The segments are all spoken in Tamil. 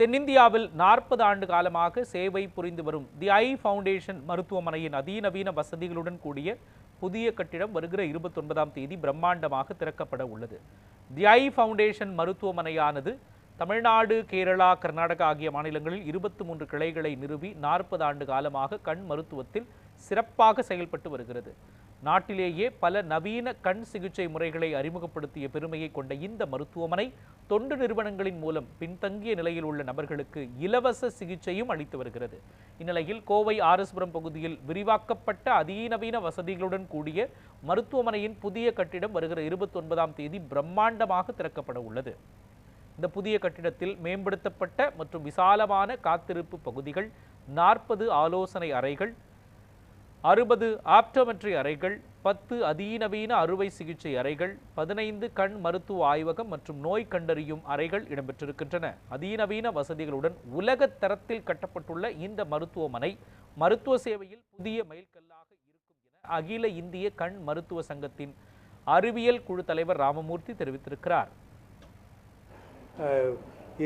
தென்னிந்தியாவில் நாற்பது ஆண்டு காலமாக சேவை புரிந்து வரும் தி ஐ ஃபவுண்டேஷன் மருத்துவமனையின் அதிநவீன வசதிகளுடன் கூடிய புதிய கட்டிடம் வருகிற இருபத்தொன்பதாம் தேதி பிரம்மாண்டமாக திறக்கப்பட உள்ளது. தி ஐ ஃபவுண்டேஷன் மருத்துவமனையானது தமிழ்நாடு கேரளா கர்நாடகா ஆகிய மாநிலங்களில் இருபத்தி மூன்று கிளைகளை நிறுவி நாற்பது ஆண்டு காலமாக கண் மருத்துவத்தில் சிறப்பாக செயல்பட்டு வருகிறது. நாட்டிலேயே பல நவீன கண் சிகிச்சை முறைகளை அறிமுகப்படுத்திய பெருமையை கொண்ட இந்த மருத்துவமனை தொண்டு நிறுவனங்களின் மூலம் பின்தங்கிய நிலையில் உள்ள நபர்களுக்கு இலவச சிகிச்சையும் அளித்து வருகிறது. இந்நிலையில் கோவை ஆர்எஸ்புரம் பகுதியில் விரிவாக்கப்பட்ட அதிநவீன வசதிகளுடன் கூடிய மருத்துவமனையின் புதிய கட்டிடம் வருகிற இருபத்தி ஒன்பதாம் தேதி பிரம்மாண்டமாக திறக்கப்பட உள்ளது. இந்த புதிய கட்டிடத்தில் மேம்படுத்தப்பட்ட மற்றும் விசாலமான காத்திருப்பு பகுதிகள் நாற்பது ஆலோசனை அறைகள் அறுபது ஆப்டோமெட்ரி அறைகள் பத்து அதிநவீன அறுவை சிகிச்சை அறைகள் பதினைந்து கண் மருத்துவ ஆய்வகம் மற்றும் நோய் கண்டறியும் அறைகள் இடம்பெற்றிருக்கின்றன. அதிநவீன வசதிகளுடன் உலக தரத்தில் கட்டப்பட்டுள்ள இந்த மருத்துவமனை மருத்துவ சேவையில் புதிய மைல்கல்லாக இருக்கும் என அகில இந்திய கண் மருத்துவ சங்கத்தின் அறிவியல் குழு தலைவர் ராமமூர்த்தி தெரிவித்திருக்கிறார்.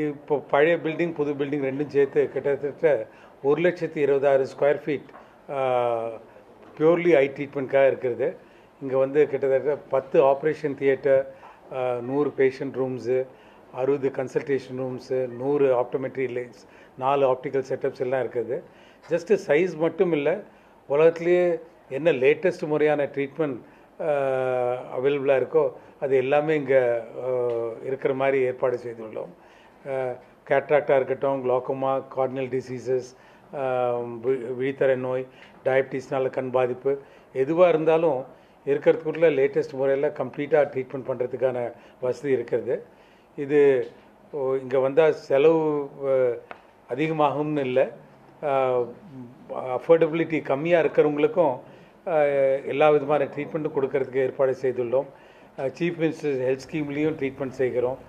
இப்போ பழைய பில்டிங் புது பில்டிங் ரெண்டும் சேர்த்து கிட்டத்தட்ட ஒரு லட்சத்தி இருபதாயிரம் ஸ்கொயர் ஃபீட் பியூர்லி ஐ ட்ரீட்மெண்ட்காக இருக்கிறது. இங்கே வந்து கிட்டத்தட்ட பத்து ஆப்ரேஷன் தியேட்டர் நூறு பேஷண்ட் ரூம்ஸு அறுபது கன்சல்டேஷன் ரூம்ஸு நூறு ஆப்டோமெட்ரி லைன்ஸ் நாலு ஆப்டிக்கல் செட்டப்ஸ் எல்லாம் இருக்குது. ஜஸ்ட்டு சைஸ் மட்டும் இல்லை உலகத்துலேயே என்ன லேட்டஸ்ட் முறையான ட்ரீட்மெண்ட் அவைலபிளாக இருக்கோ அது எல்லாமே இங்கே இருக்கிற மாதிரி ஏற்பாடு செய்துள்ளோம். கேட்ராக்டாக இருக்கட்டும் குளோக்கோமா கார்னியல் டிசீசஸ் விழித்தரை நோய் டயபிட்டிஸ்னால கண் பாதிப்பு எதுவாக இருந்தாலும் இருக்கிறதுக்குள்ள லேட்டஸ்ட் முறையில் கம்ப்ளீட்டாக ட்ரீட்மெண்ட் பண்ணுறதுக்கான வசதி இருக்கிறது. இது இங்கே வந்தால் செலவு அதிகமாகும்னு இல்லை. அஃபோர்டபிலிட்டி கம்மியாக இருக்கிறவங்களுக்கும் எல்லா விதமான ட்ரீட்மெண்ட்டும் கொடுக்கறதுக்கு ஏற்பாடு செய்துள்ளோம். சீஃப் மினிஸ்டர் ஹெல்த் ஸ்கீம்லேயும் ட்ரீட்மெண்ட் செய்கிறோம்.